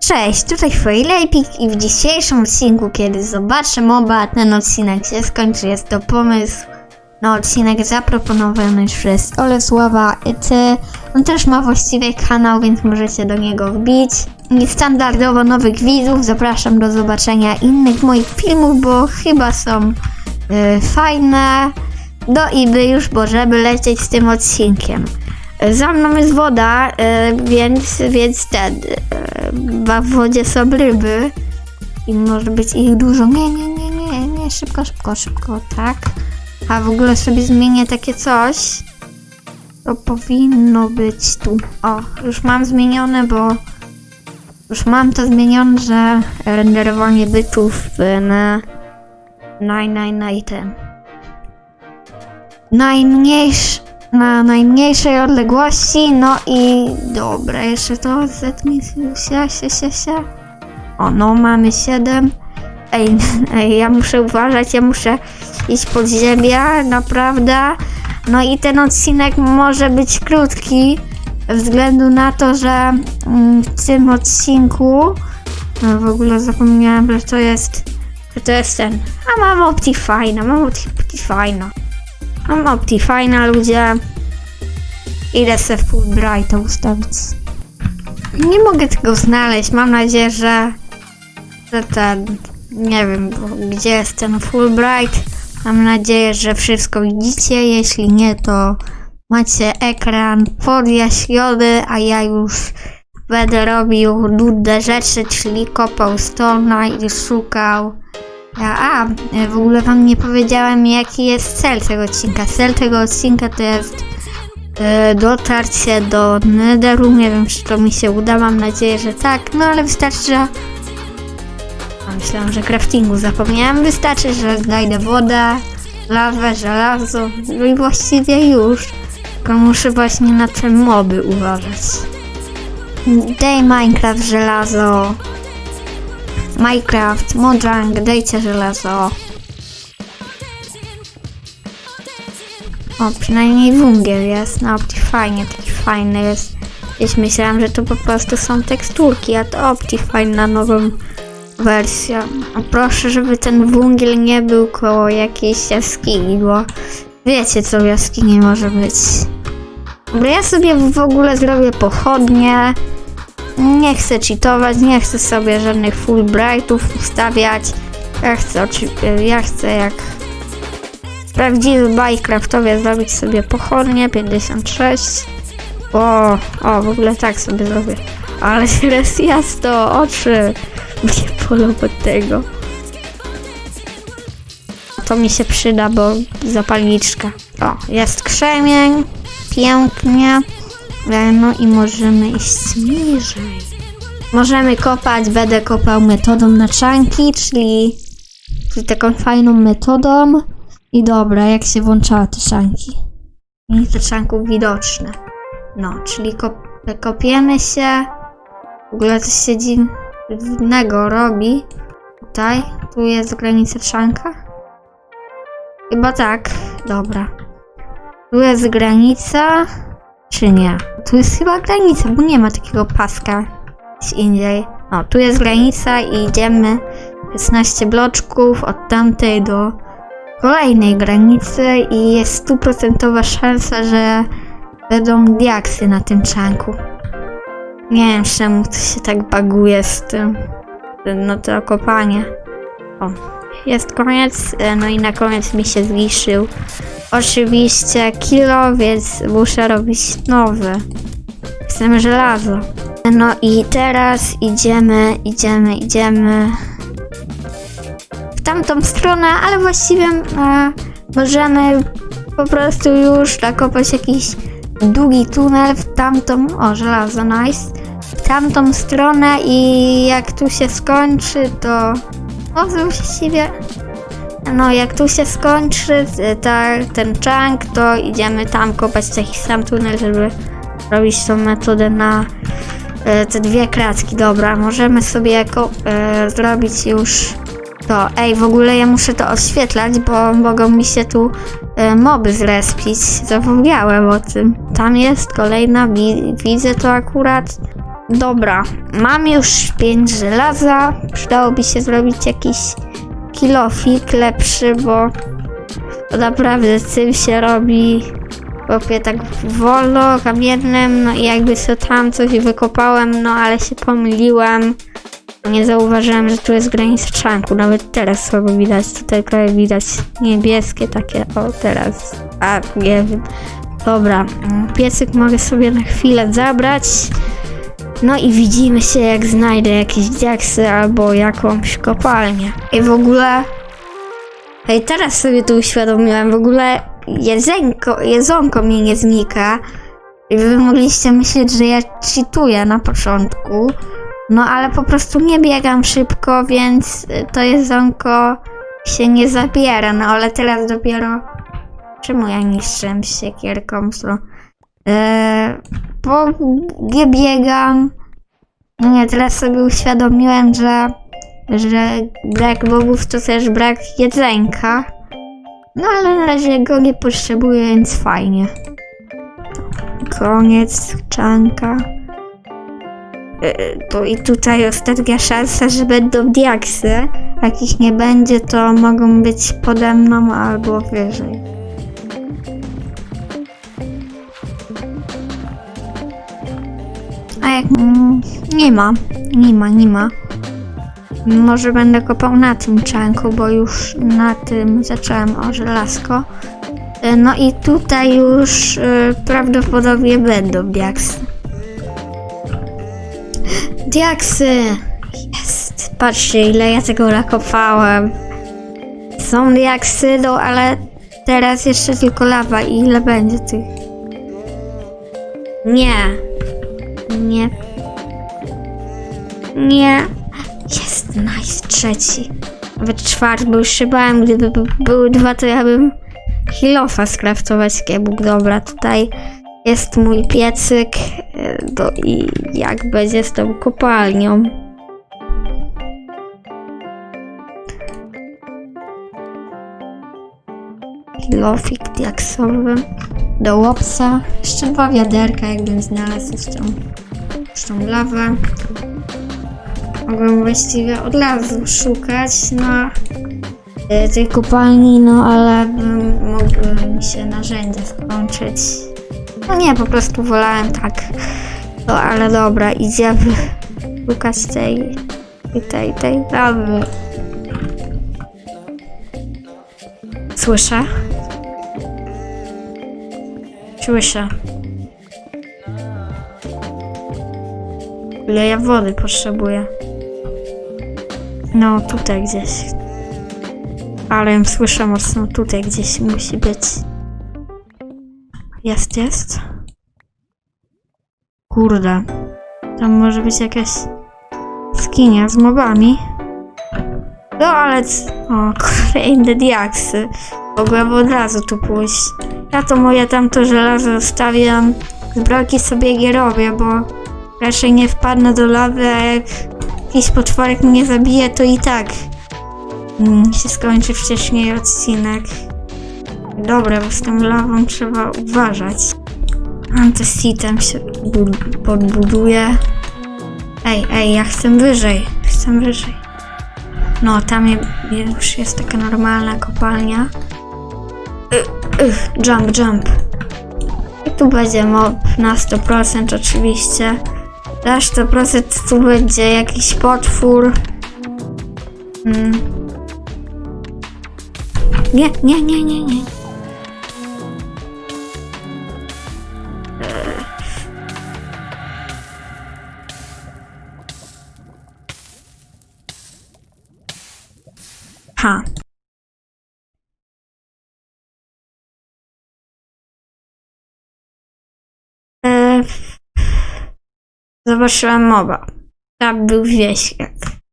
Cześć, tutaj Fojlepik i w dzisiejszym odcinku, kiedy zobaczę moba, ten odcinek się skończy. Jest to pomysł na odcinek zaproponowany przez Olesława Ty. On też ma właściwie kanał, więc możecie do niego wbić. I standardowo nowych widzów zapraszam do zobaczenia innych moich filmów, bo chyba są y, fajne. Do Iby już możemy lecieć z tym odcinkiem. Za mną jest woda, e, więc, więc ten. E, W wodzie są ryby i może być ich dużo. Nie, nie, nie, nie, nie, szybko, szybko, szybko, tak. A w ogóle sobie zmienię takie coś. To powinno być tu. O, już mam zmienione, bo już mam to zmienione, że renderowanie bytów na naj, naj, naj ten najmniejszy, na najmniejszej odległości, no i dobra, jeszcze to zetnij się, się, się, się. O, no mamy 7. Ej, ej, ja muszę uważać, ja muszę iść pod ziemię, naprawdę. No i ten odcinek może być krótki, względu na to, że mm, w tym odcinku, no w ogóle zapomniałam, że to jest, że to jest ten, a mam Optifine, mam Optifine. Mam Optifine, ludzie. Idę se Fulbrighta ustawić. Nie mogę tego znaleźć. Mam nadzieję, że, że ten. Nie wiem, gdzie jest ten Fulbright. Mam nadzieję, że wszystko widzicie. Jeśli nie, to macie ekran podjaśniony, a ja już będę robił nudne rzeczy, czyli kopał stona i szukał a, a, e, w ogóle wam nie powiedziałem, jaki jest cel tego odcinka. Cel tego odcinka to jest e, dotarcie do Netheru. Nie wiem, czy to mi się uda. Mam nadzieję, że tak. No ale wystarczy, że... Myślałam, że craftingu zapomniałam. Wystarczy, że znajdę wodę, lawę, żelazo. No i właściwie już. Tylko muszę właśnie na te moby uważać. Daj Minecraft żelazo. Minecraft, Mojang, dajcie żelazo. O, przynajmniej wungiel jest na Optifine, taki fajny jest. Gdzieś myślałam, że to po prostu są teksturki, a to Optifine na nową wersję. O, proszę, żeby ten wungiel nie był koło jakiejś jaskini, bo wiecie co w jaskini może być. Dobra, ja sobie w ogóle zrobię pochodnie. Nie chcę cheatować, nie chcę sobie żadnych Fulbrightów ustawiać. Ja chcę, ja chcę jak prawdziwy Minecraftowie zrobić sobie pochodnie 56. O, o, w ogóle tak sobie zrobię. Ale teraz jasno, oczy mnie bolą od tego. To mi się przyda, bo zapalniczka. O, jest krzemień. Pięknie. No i możemy iść niżej. Możemy kopać, będę kopał metodą na czanki, czyli, czyli taką fajną metodą. I dobra, jak się włączała te czanki? I te czanków widoczne. No, czyli kop kopiemy się. W ogóle coś się dziwnego robi. Tutaj, tu jest granica czanka. Chyba tak, dobra. Tu jest granica. Czy nie? Tu jest chyba granica, bo nie ma takiego paska gdzieś indziej. O, tu jest granica i idziemy 15 bloczków od tamtej do kolejnej granicy i jest stuprocentowa szansa, że będą diaksy na tym czanku. Nie wiem czemu to się tak baguje z tym. No to kopanie. O, jest koniec, e, no i na koniec mi się zliszył oczywiście kilo, więc muszę robić nowy. Chcemy żelazo. No i teraz idziemy, idziemy, idziemy w tamtą stronę, ale właściwie e, możemy po prostu już nakopać jakiś długi tunel w tamtą, o żelazo, nice, w tamtą stronę i jak tu się skończy, to o, właściwie no, jak tu się skończy e, ta, ten chunk, to idziemy tam kopać taki sam tunel, żeby robić tą metodę na e, te dwie kratki. Dobra, możemy sobie jako, e, zrobić już to. Ej, w ogóle ja muszę to oświetlać, bo mogą mi się tu e, moby zrespić. Zapomniałem o tym. Tam jest kolejna, wi widzę to akurat. Dobra, mam już 5 żelaza. Przydałoby się zrobić jakiś kilofik lepszy, bo naprawdę tym się robi. Robię tak wolno, kamiennym, no i jakby co tam coś wykopałem, no ale się pomyliłem. Nie zauważyłem, że tu jest granica czanku. Nawet teraz sobie widać, tutaj trochę widać niebieskie takie, o teraz. A, nie wiem. Dobra, mm, piecyk mogę sobie na chwilę zabrać. No i widzimy się, jak znajdę jakieś diaksy albo jakąś kopalnię. I w ogóle... Hej, teraz sobie tu uświadomiłem, w ogóle jedzenko, jedzonko mi nie znika. I wy mogliście myśleć, że ja cheatuję na początku. No ale po prostu nie biegam szybko, więc to jedzonko się nie zabiera. No ale teraz dopiero... Czemu ja niszczę siekierką? Bo nie biegam. No nie, teraz sobie uświadomiłem, że, że brak bogów to też brak jedzenka. No ale na razie go nie potrzebuję, więc fajnie. Koniec czanka. E, To i tutaj ostatnia szansa, że będą diaksy. Jak ich nie będzie, to mogą być pode mną albo wyżej. Mm, nie ma, nie ma, nie ma. Może będę kopał na tym czanku, bo już na tym zacząłem o żelazko. E, No i tutaj już e, prawdopodobnie będą diaksy. Diaksy! Jest! Patrzcie, ile ja tego nakopałem. Są diaksy, no ale teraz jeszcze tylko lawa i ile będzie tych? Nie. Nie. Nie. Jest, nice, trzeci. Nawet czwarty, bo już się bałem, gdyby by- były dwa, to ja bym kilofa skraftować kiełbuk. Dobra, tutaj jest mój piecyk e, do, i jak będzie z tą kopalnią. Kilofik diaksowy do łopsa. Jeszcze dwa wiaderka, jakbym znalazł jeszcze tą lawę. Mogłem właściwie od razu szukać na e, tej kopalni, no ale mogły mi się narzędzia skończyć. No nie, po prostu wolałem tak. No ale dobra, idziemy szukać tej, tej, tej lawy. Słyszę? Słyszę. Ile ja wody potrzebuję? No, tutaj gdzieś. Ale słyszę mocno, tutaj gdzieś musi być. Jest, jest. Kurde. Tam może być jakaś skinia z mobami. No ale... O, kolejne diaksy. Mogłem od razu tu pójść. Ja to moje tamto żelazo zostawiam. Zbrojki sobie je robię, bo raczej nie wpadnę do lawy, a jak jakiś potworek mnie zabije, to i tak mm, się skończy wcześniej odcinek. Dobra, bo z tą lawą trzeba uważać. Antesitem się bu- podbuduje. Ej, ej, ja chcę wyżej. Chcę wyżej. No, tam je, już jest taka normalna kopalnia. Y, Ych, jump, jump. I tu będzie mob na 100% oczywiście. Na 100% tu będzie jakiś potwór. Mm. Nie, nie, nie, nie, nie. Ha. Zobaczyłam moba. Tam był wieśniak.